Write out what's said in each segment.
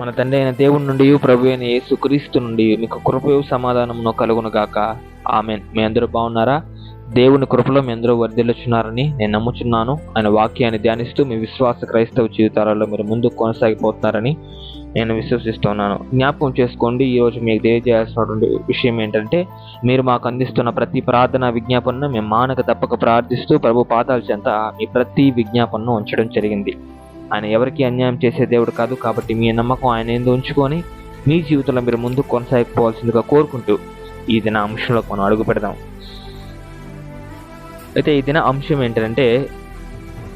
మన తండ్రి అయిన దేవుడి నుండి ప్రభు అయిన యేసుక్రీస్తు నుండి మీకు కృపయు సమాధానమును కలుగును గాక. ఆమె మీ అందరూ బాగున్నారా? దేవుని కృపలో మీ అందరూ వర్ధిల్లుచున్నారని నేను నమ్ముచున్నాను. ఆయన వాక్యాన్ని ధ్యానిస్తూ మీ విశ్వాస క్రైస్తవ జీవితాలలో మీరు ముందుకు కొనసాగిపోతున్నారని నేను విశ్వసిస్తున్నాను జ్ఞాపకం చేసుకోండి ఈరోజు మీకు తెలియజేయాల్సినటువంటి విషయం ఏంటంటే మీరు మాకు అందిస్తున్న ప్రతి ప్రార్థన విజ్ఞాపనను మేము మానక తప్పక ప్రార్థిస్తూ ప్రభు పాదాల చెంత మీ ప్రతి విజ్ఞాపనను ఉంచడం జరిగింది. ఆయన ఎవరికి అన్యాయం చేసే దేవుడు కాదు కాబట్టి మీ నమ్మకం ఆయన ఎందు ఉంచుకొని మీ జీవితంలో మీరు ముందు కొనసాగిపోవాల్సిందిగా కోరుకుంటూ ఈ దిన అంశంలో మనం అడుగు పెడదాం. అయితే ఈ దిన అంశం ఏంటంటే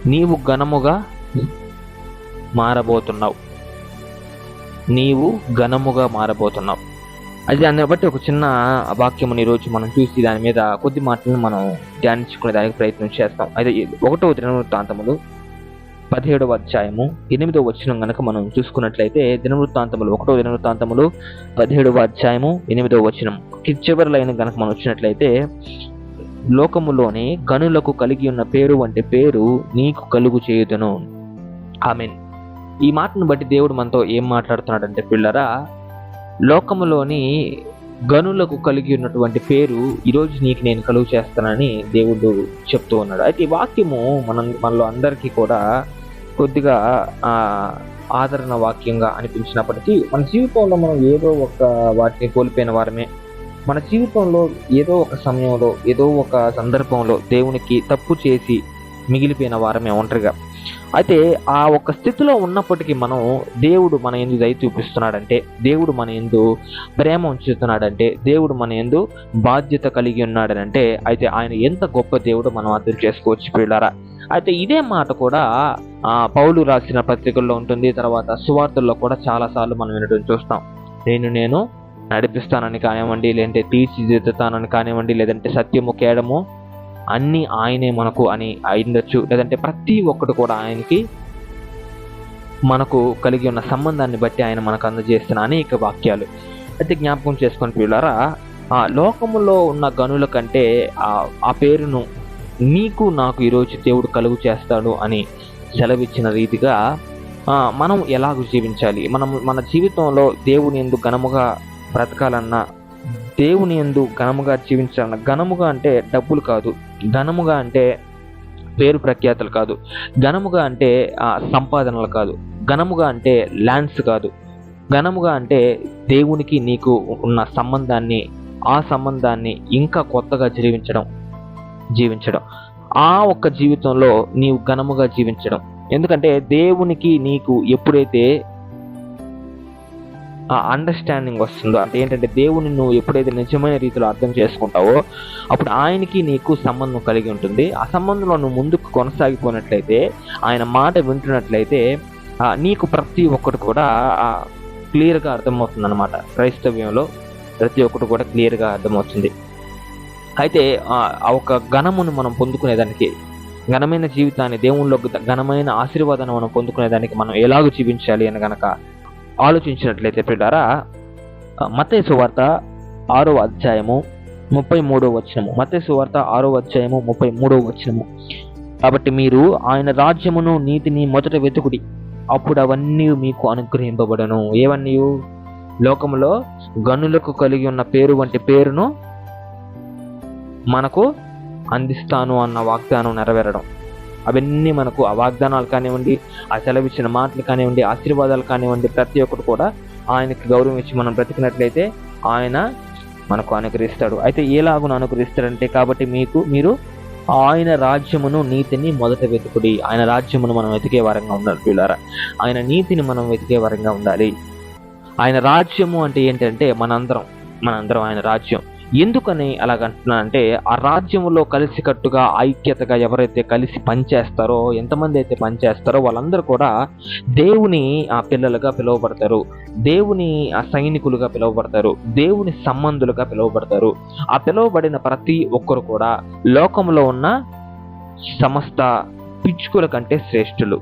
నీవు ఘనముగా మారబోతున్నావు. నీవు ఘనముగా మారబోతున్నావు. అది దాన్ని బట్టి ఒక చిన్న వాక్యం ఈరోజు మనం చూసి దాని మీద కొద్ది మాటలను మనం ధ్యానించుకునే దానికి ప్రయత్నం చేస్తాం. అయితే ఒకటో ఒకటో దినవృత్తాంతములు పదిహేడవ అధ్యాయము ఎనిమిదవ వచనం గనక మనం చూసుకున్నట్లయితే దినవృత్తాంతములు ఒకటో దినవృత్తాంతములు పదిహేడవ అధ్యాయము ఎనిమిదవ వచనం. చివరి లైన్ గనక మనం వచ్చినట్లయితే లోకములోని గనులకు కలిగి ఉన్న పేరు వంటి పేరు నీకు కలుగు చేయుదును. మీన్ ఈ మాటను బట్టి దేవుడు మనతో ఏం మాట్లాడుతున్నాడంటే పిల్లరా లోకములోని గనులకు కలిగి ఉన్నటువంటి పేరు ఈరోజు నీకు నేను కలుగు చేస్తానని దేవుడు చెప్తూ ఉన్నాడు. అయితే ఈ వాక్యము మనం మనలో అందరికీ కూడా కొద్దిగా ఆదరణ వాక్యంగా అనిపించినప్పటికీ మన జీవితంలో మనం ఏదో ఒక వాటిని కోల్పోయిన వారమే. మన జీవితంలో ఏదో ఒక సమయంలో ఏదో ఒక సందర్భంలో దేవునికి తప్పు చేసి మిగిలిపోయిన వారమే ఒంటరిగా. అయితే ఆ ఒక స్థితిలో ఉన్నప్పటికీ మనం దేవుడు మన ఎందు దయ చూపిస్తున్నాడంటే దేవుడు మన ఎందు ప్రేమ ఉంచుతున్నాడంటే దేవుడు మన ఎందు బాధ్యత కలిగి ఉన్నాడనంటే అయితే ఆయన ఎంత గొప్ప దేవుడు మనం అర్థం చేసుకోవచ్చు పిల్లారా అయితే ఇదే మాట కూడా ఆ, పౌలు రాసిన పత్రికల్లో ఉంటుంది. తర్వాత సువార్తల్లో కూడా చాలాసార్లు మనం వినడం చూస్తాం. నేను నేను నడిపిస్తానని కానివ్వండి లేదంటే తీర్చిదిద్దుతానని కానివ్వండి లేదంటే సత్యము కేడము అన్నీ ఆయనే మనకు అని అయిండొచ్చు. లేదంటే ప్రతి ఒక్కటి కూడా ఆయనకి మనకు కలిగి ఉన్న సంబంధాన్ని బట్టి ఆయన మనకు అందజేస్తున్న అనేక వాక్యాలు. అయితే జ్ఞాపకం చేసుకొని పిల్లరా ఆ లోకములో ఉన్న గనుల కంటే ఆ ఆ పేరును నీకు నాకు ఈరోజు దేవుడు కలుగు చేస్తాడు అని సెలవిచ్చిన రీతిగా మనం ఎలాగ జీవించాలి? మనం మన జీవితంలో దేవుని ఎందు ఘనముగా బ్రతకాలన్నా దేవుని ఎందు ఘనముగా జీవించాలన్న ఘనముగా అంటే డబ్బులు కాదు ఘనముగా అంటే పేరు ప్రఖ్యాతలు కాదు ఘనముగా అంటే ఆ, సంపాదనలు కాదు ఘనముగా అంటే ల్యాండ్స్ కాదు ఘనముగా అంటే దేవునికి నీకు ఉన్న సంబంధాన్ని ఆ సంబంధాన్ని ఇంకా కొత్తగా జీవించడం. జీవించడం. ఆ ఒక్క జీవితంలో నీవు ఘనముగా జీవించడం. ఎందుకంటే దేవునికి నీకు ఎప్పుడైతే ఆ అండర్స్టాండింగ్ వస్తుందో అంటే ఏంటంటే దేవుని నువ్వు ఎప్పుడైతే నిజమైన రీతిలో అర్థం చేసుకుంటావో అప్పుడు ఆయనకి నీకు సంబంధం కలిగి ఉంటుంది. ఆ సంబంధంలో నువ్వు ముందుకు కొనసాగిపోయినట్లయితే ఆయన మాట వింటున్నట్లయితే నీకు ప్రతి ఒక్కటి కూడా క్లియర్గా అర్థమవుతుంది అనమాట క్రైస్తవ్యంలో ప్రతి ఒక్కటి కూడా క్లియర్గా అర్థమవుతుంది. అయితే ఆ ఒక ఘనమును మనం పొందుకునేదానికి ఘనమైన జీవితాన్ని దేవుళ్ళకు ఘనమైన ఆశీర్వాదాన్ని మనం పొందుకునేదానికి మనం ఎలాగ జీవించాలి అని గనక ఆలోచించినట్లయితే పిల్లారా మత్తయి సువార్త ఆరో అధ్యాయము ముప్పై మూడో వచనము. మత్తయి సువార్త ఆరో అధ్యాయము ముప్పై మూడో వచనము. కాబట్టి మీరు ఆయన రాజ్యమును నీతిని మొదట వెతుకుడి. అప్పుడు అవన్నీ మీకు అనుగ్రహింపబడను. ఏవన్నీ? లోకములో గనులకు కలిగి ఉన్న పేరు వంటి పేరును మనకు అందిస్తాను అన్న వాగ్దానం నెరవేరడం. అవన్నీ మనకు ఆ వాగ్దానాలు కానివ్వండి ఆ సెలవిచ్చిన మాటలు కానివ్వండి ఆశీర్వాదాలు కానివ్వండి ప్రతి ఒక్కటి కూడా ఆయనకి గౌరవం ఇచ్చి మనం బ్రతికినట్లయితే ఆయన మనకు అనుగ్రహిస్తాడు. అయితే ఎలాగున అనుగ్రహిస్తాడంటే కాబట్టి మీకు మీరు ఆయన రాజ్యమును నీతిని మొదట వెతుకుడి. ఆయన రాజ్యమును మనం వెతికే వరంగా ఉండాలి పిల్లారా. ఆయన నీతిని మనం వెతికే వరంగా ఉండాలి. ఆయన రాజ్యము అంటే ఏంటంటే మనందరం మనందరం ఆయన రాజ్యం. ఎందుకని అలాగంటున్నా అంటే ఆ రాజ్యంలో కలిసికట్టుగా ఐక్యతగా ఎవరైతే కలిసి పనిచేస్తారో ఎంతమంది అయితే పనిచేస్తారో వాళ్ళందరూ కూడా దేవుని ఆ పిల్లలుగా పిలువబడతారు. దేవుని ఆ సైనికులుగా పిలువబడతారు. దేవుని సంబంధులుగా పిలువబడతారు. ఆ పిలువబడిన ప్రతి ఒక్కరు కూడా లోకంలో ఉన్న సమస్త పిచ్చుకుల కంటే శ్రేష్ఠులు.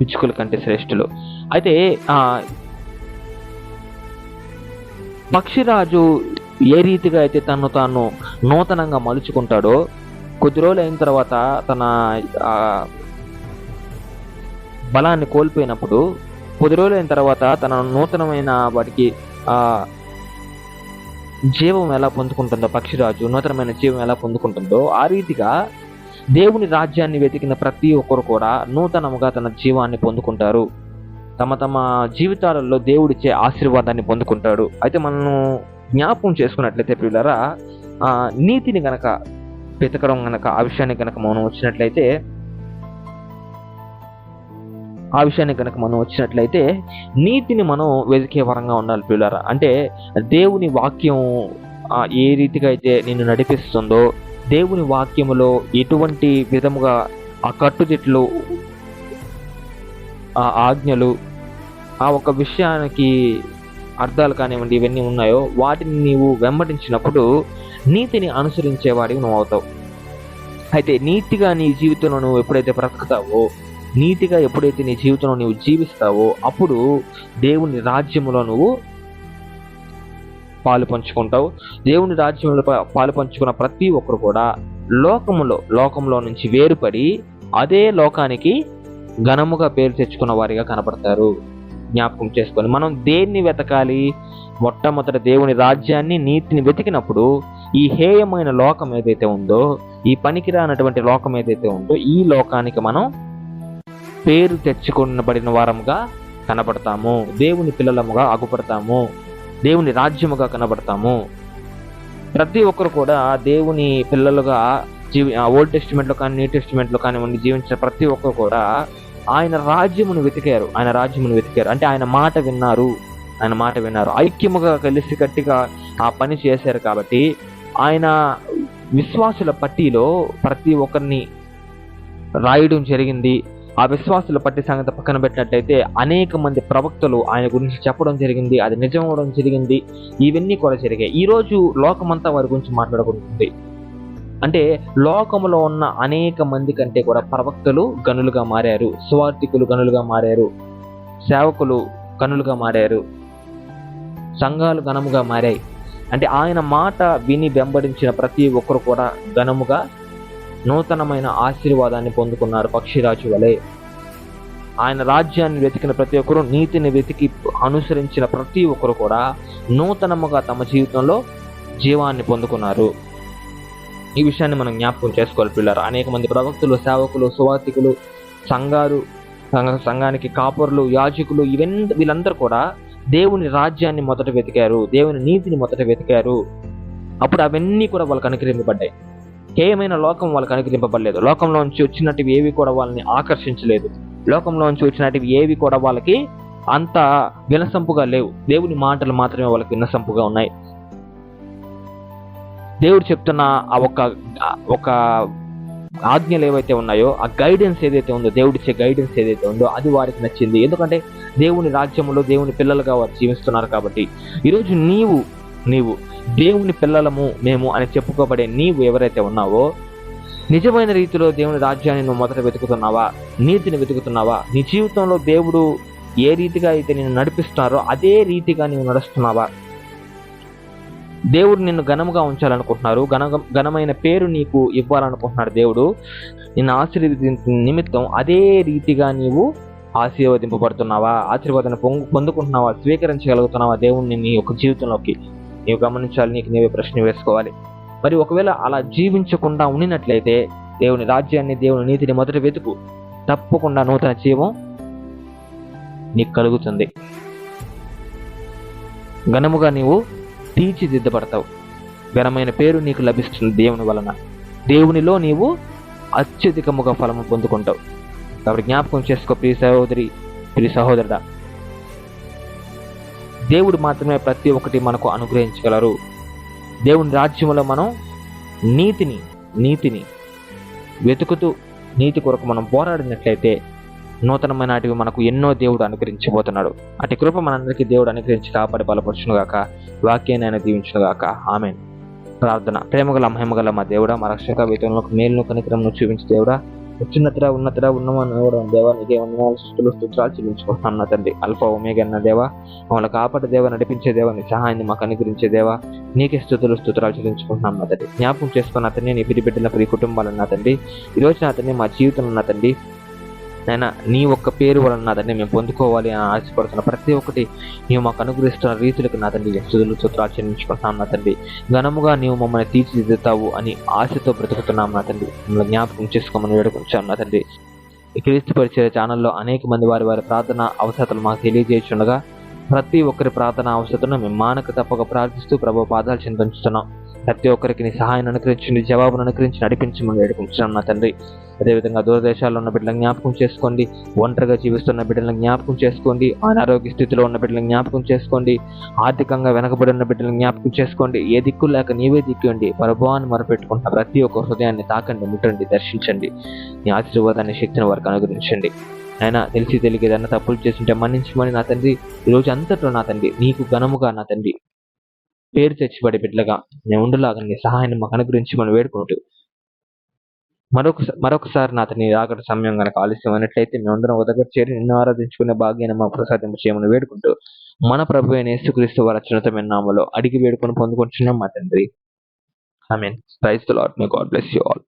పిచ్చుకుల కంటే శ్రేష్ఠులు. అయితే పక్షిరాజు ఏ రీతిగా అయితే తను తాను నూతనంగా మలుచుకుంటాడో కొద్ది రోజులు అయిన తర్వాత తన బలాన్ని కోల్పోయినప్పుడు కొద్ది అయిన తర్వాత తన నూతనమైన వాటికి జీవం ఎలా పొందుకుంటుందో పక్షిరాజు నూతనమైన జీవం ఎలా పొందుకుంటుందో ఆ రీతిగా దేవుని రాజ్యాన్ని వెతికిన ప్రతి ఒక్కరు కూడా నూతనముగా తన జీవాన్ని పొందుకుంటారు. తమ తమ జీవితాలలో దేవుడిచ్చే ఆశీర్వాదాన్ని పొందుకుంటాడు. అయితే మనం జ్ఞాపకం చేసుకున్నట్లయితే పిల్లరా ఆ నీతిని గనక వెతకడం గనక ఆ విషయాన్ని గనక మనం వచ్చినట్లయితే ఆ విషయాన్ని కనుక మనం వచ్చినట్లయితే నీతిని మనం వెతికే వరంగా ఉండాలి పిల్లరా అంటే దేవుని వాక్యం ఏ రీతిగా అయితే నిన్ను నడిపిస్తుందో దేవుని వాక్యములో ఎటువంటి విధముగా ఆ కట్టుదిట్లు ఆ ఆజ్ఞలు ఆ ఒక విషయానికి అర్థాలు కానివ్వండి ఇవన్నీ ఉన్నాయో వాటిని నీవు వెంబడించినప్పుడు నీతిని అనుసరించేవాడివి నువ్వు అవుతావు. అయితే నీతిగా నీ జీవితంలో నువ్వు ఎప్పుడైతే బ్రతుకుతావో నీతిగా ఎప్పుడైతే నీ జీవితంలో నువ్వు జీవిస్తావో అప్పుడు దేవుని రాజ్యంలో నువ్వు పాలు పంచుకుంటావు. దేవుని రాజ్యంలో పాలు పంచుకున్న ప్రతి ఒక్కరు కూడా లోకములో లోకంలో నుంచి వేరుపడి అదే లోకానికి ఘనముగా పేరు తెచ్చుకున్న వారిగా కనపడతారు. జ్ఞాపకం చేసుకొని మనం దేన్ని వెతకాలి? మొట్టమొదటి దేవుని రాజ్యాన్ని నీతిని వెతికినప్పుడు ఈ హేయమైన లోకం ఏదైతే ఉందో ఈ పనికిరానటువంటి లోకం ఏదైతే ఉందో ఈ లోకానికి మనం పేరు తెచ్చుకొనబడిన వారముగా కనబడతాము. దేవుని పిల్లలముగా అగుపడతాము దేవుని రాజ్యముగా కనబడతాము. ప్రతి ఒక్కరు కూడా దేవుని పిల్లలుగా జీవి ఓల్డ్ టెస్టిమెంట్లో కానీ న్యూ టెస్టిమెంట్లో కానివ్వండి జీవించిన ప్రతి ఒక్కరు కూడా ఆయన రాజ్యమును వెతికారు. ఆయన రాజ్యమును వెతికారు. అంటే ఆయన మాట విన్నారు. ఆయన మాట విన్నారు. ఐక్యముగా కలిసి కట్టిగా ఆ పని చేశారు కాబట్టి ఆయన విశ్వాసుల పట్టిలో ప్రతి ఒక్కరిని రాయడం జరిగింది. ఆ విశ్వాసుల పట్టి సంగతి పక్కన పెట్టినట్టయితే అనేక మంది ప్రవక్తలు ఆయన గురించి చెప్పడం జరిగింది. అది నిజం అవడం జరిగింది. ఇవన్నీ కూడా జరిగాయి. ఈరోజు లోకమంతా వారి గురించి మాట్లాడుకుంటుంది. అంటే లోకములో ఉన్న అనేక మంది కంటే కూడా ప్రవక్తలు గనులుగా మారారు స్వార్థికులు గనులుగా మారారు సేవకులు గనులుగా మారారు సంఘాలు ఘనముగా మారాయి. అంటే ఆయన మాట విని వెంబడించిన ప్రతి ఒక్కరు కూడా ఘనముగా నూతనమైన ఆశీర్వాదాన్ని పొందుకున్నారు పక్షిరాజు వలె. ఆయన రాజ్యాన్ని వెతికిన ప్రతి ఒక్కరు నీతిని వెతికి అనుసరించిన ప్రతి ఒక్కరు కూడా నూతనముగా తమ జీవితంలో జీవాన్ని పొందుకున్నారు. ఈ విషయాన్ని మనం జ్ఞాపకం చేసుకోవాలి పిల్లలు అనేక మంది ప్రవక్తులు సేవకులు సువార్థికులు సంఘాలు సంఘ సంఘానికి కాపరులు యాజకులు ఇవన్నీ వీళ్ళందరూ కూడా దేవుని రాజ్యాన్ని మొదట వెతికారు దేవుని నీతిని మొదట వెతికారు. అప్పుడు అవన్నీ కూడా వాళ్ళకి అనుగ్రహింపబడ్డాయి. కేయమైన లోకం వాళ్ళకి అనుగ్రహింపబడలేదు. లోకంలోంచి వచ్చినటివి ఏవి కూడా వాళ్ళని ఆకర్షించలేదు. లోకంలోంచి వచ్చినటివి ఏవి కూడా వాళ్ళకి అంత వినసంపుగా లేవు. దేవుని మాటలు మాత్రమే వాళ్ళకి వినసంపుగా ఉన్నాయి. దేవుడు చెప్తున్న ఆ ఒక ఒక ఆజ్ఞలు ఏవైతే ఉన్నాయో ఆ గైడెన్స్ ఏదైతే ఉందో దేవుడిచ్చే గైడెన్స్ ఏదైతే ఉందో అది వారికి నచ్చింది. ఎందుకంటే దేవుని రాజ్యంలో దేవుని పిల్లలుగా వారు జీవిస్తున్నారు కాబట్టి. ఈరోజు నీవు నీవు దేవుని పిల్లలము మేము అని చెప్పుకోబడే నీవు ఎవరైతే ఉన్నావో నిజమైన రీతిలో దేవుని రాజ్యాన్ని నువ్వు మొదట వెతుకుతున్నావా? నీతిని వెతుకుతున్నావా? నీ జీవితంలో దేవుడు ఏ రీతిగా అయితే నేను నడిపిస్తున్నారో అదే రీతిగా నీవు నడుస్తున్నావా? దేవుడు నిన్ను ఘనముగా ఉంచాలనుకుంటున్నారు. ఘన ఘనమైన పేరు నీకు ఇవ్వాలనుకుంటున్నాడు దేవుడు. నిన్ను ఆశీర్వదించిన నిమిత్తం అదే రీతిగా నీవు ఆశీర్వదింపబడుతున్నావా? ఆశీర్వాదాన్ని పొంగు పొందుకుంటున్నావా? స్వీకరించగలుగుతున్నావా? దేవుణ్ణి నీ యొక్క జీవితంలోకి నీవు గమనించాలి. నీకు నీవే ప్రశ్న వేసుకోవాలి. మరి ఒకవేళ అలా జీవించకుండా ఉండినట్లయితే దేవుని రాజ్యాన్ని దేవుని నీతిని మొదట వెతుకు. తప్పకుండా నూతన జీవం నీకు కలుగుతుంది. ఘనముగా నీవు తీర్చిదిద్దబడతావు. ఘనమైన పేరు నీకు లభిస్తుంది దేవుని వలన. దేవునిలో నీవు అత్యధికముగా ఫలము పొందుకుంటావు. కాబట్టి జ్ఞాపకం చేసుకో ప్రియ సహోదరి ప్రియ సహోదరుడా. దేవుడు మాత్రమే ప్రతి ఒక్కటి మనకు అనుగ్రహించగలరు. దేవుని రాజ్యంలో మనం నీతిని నీతిని వెతుకుతూ నీతి కొరకు మనం పోరాడినట్లయితే నూతనమైన నాటివి మనకు ఎన్నో దేవుడు అనుగ్రహించబోతున్నాడు. అటు కృప మనందరికీ దేవుడు అనుగ్రహించి కాపాడి బలపరచునుగాక వాక్యాన్ని ఆయన దీవించునుగాక ఆమె ప్రార్థన. ప్రేమగల మహిమగల మా దేవుడా మా రక్షక వేతంలోకి మేలును కనికరంను చూపించి దేవుడా. ఉచ్చున్నతరా ఉన్నతరా ఉన్నమని దేవ దేవా నీకే వందనాలు స్థుతులు స్తోత్రాలు చెల్లించుకుంటున్నాను నా తండ్రి. అల్ఫ ఒమేగా అన్న దేవా మమ్మల్ని కాపాడే దేవ నడిపించే దేవా నీ సహాయాన్ని మాకు అనుగ్రహించే దేవా నీకే స్థుతులు స్తోత్రాలు చెల్లించుకుంటున్నాను నా తండ్రి. జ్ఞాపకం చేసుకున్న అతన్ని నీ పిడి బిడ్డల ప్రియ కుటుంబాలను నా తండ్రి. ఈ నా తండ్రి మా జీవితంలో నా తండ్రి నైనా నీ ఒక్క పేరు వలన నా తండ్రి మేము పొందుకోవాలి అని ఆశపడుతున్న ప్రతి ఒక్కటి నీవు మాకు అనుగ్రహిస్తున్న రీతులకు నా తండ్రి స్థుతులు చుత్రాలు చెల్లించుకుంటున్నాం నా తండ్రి. ఘనముగా నీవు మమ్మల్ని తీర్చిదిద్దుతావు అని ఆశతో బ్రతుకుతున్నాం నా తండ్రి. మమ్మల్ని జ్ఞాపకం చేసుకోమని వేడుకుంటాం నా తండ్రి. క్రీస్తు పరిచయ ఛానల్లో అనేక మంది వారి వారి ప్రార్థన అవసరతలు మాకు తెలియజేస్తుండగా ప్రతి ఒక్కరి ప్రార్థన అవసరతను మేము మానక తప్పక ప్రార్థిస్తూ ప్రభు పాదాలు చింతించుతున్నాం ప్రతి ఒక్కరికి నీ సహాయం అనుకరించండి జవాబును అనుకరించి నడిపించమని వేడుకుంటున్నాం నా తండ్రి. అదేవిధంగా దూరదేశాల్లో ఉన్న బిడ్డలను జ్ఞాపకం చేసుకోండి. ఒంటరిగా జీవిస్తున్న బిడ్డలను జ్ఞాపకం చేసుకోండి. అనారోగ్య స్థితిలో ఉన్న బిడ్డలను జ్ఞాపకం చేసుకోండి. ఆర్థికంగా వెనకబడి ఉన్న బిడ్డలను జ్ఞాపకం చేసుకోండి. ఏ దిక్కు లేక నీవే దిక్కండి పరభావాన్ని మొరపెట్టుకుంటున్న ప్రతి ఒక్క హృదయాన్ని తాకండి ముట్టండి దర్శించండి. నీ ఆశీర్వాదాన్ని శక్తిని వారికి అనుగ్రహించండి. ఆయన తెలిసి తెలియక ఏదైనా తప్పులు చేస్తుంటే మన్నించమని నా తండ్రి. ఈరోజు రోజు అంతట్లో నా తండ్రి. నీకు ఘనముగా నా తండ్రి. పేరు తెచ్చిపడే బిడ్డలుగా నేను ఉండలాగని సహాయం సహాయాన్ని మాకు అనుగ్రహించి మనం వేడుకుంటూ మరొక మరొకసారి నా అతని రాకడ సమయం కనుక మేము మేమందరం ఒక దగ్గర చేరి నిన్ను ఆరాధించుకునే భాగ్యాన్ని మా ప్రసాదింపు చేయమని వేడుకుంటూ. మన ప్రభు అయిన యేసుక్రీస్తు వారి అత్యున్నతమైన నామలో అడిగి వేడుకొని పొందుకుంటున్నాం మా తండ్రి. I mean praise the Lord may God bless you all.